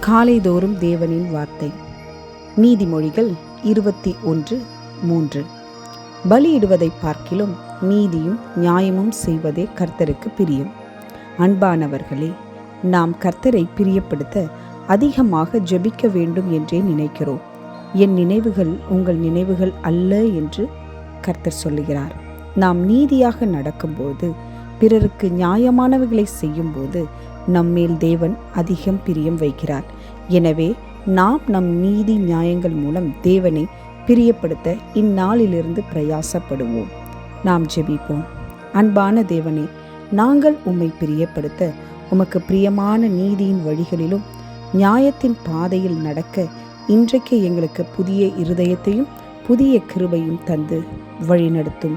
காலைதோறும் தேவனின் வார்த்தை. நீதிமொழிகள் இருபத்தி ஒன்று மூன்று. பலியிடுவதை பார்க்கிலும் நீதியும் நியாயமும் செய்வதே கர்த்தருக்கு பிரியம். அன்பானவர்களே நாம் கர்த்தரை பிரியப்படுத்த அதிகமாக ஜெபிக்க வேண்டும் என்றே நினைக்கிறோம். என் நினைவுகள் உங்கள் நினைவுகள் அல்ல என்று கர்த்தர் சொல்லுகிறார். நாம் நீதியாக நடக்கும்போது பிறருக்கு நியாயமானவைகளை செய்யும்போது நம்மேல் தேவன் அதிகம் பிரியம் வைக்கிறார். எனவே நாம் நம் நீதி நியாயங்கள் மூலம் தேவனை பிரியப்படுத்த இந்நாளிலிருந்து பிரயாசப்படுவோம். நாம் ஜெபிப்போம். அன்பான தேவனே நாங்கள் உம்மை பிரியப்படுத்த உமக்கு பிரியமான நீதியின் வழிகளிலும் நியாயத்தின் பாதையில் நடக்க இன்றைக்கு எங்களுக்கு புதிய இருதயத்தையும் புதிய கிருபையும் தந்து வழிநடத்தும்.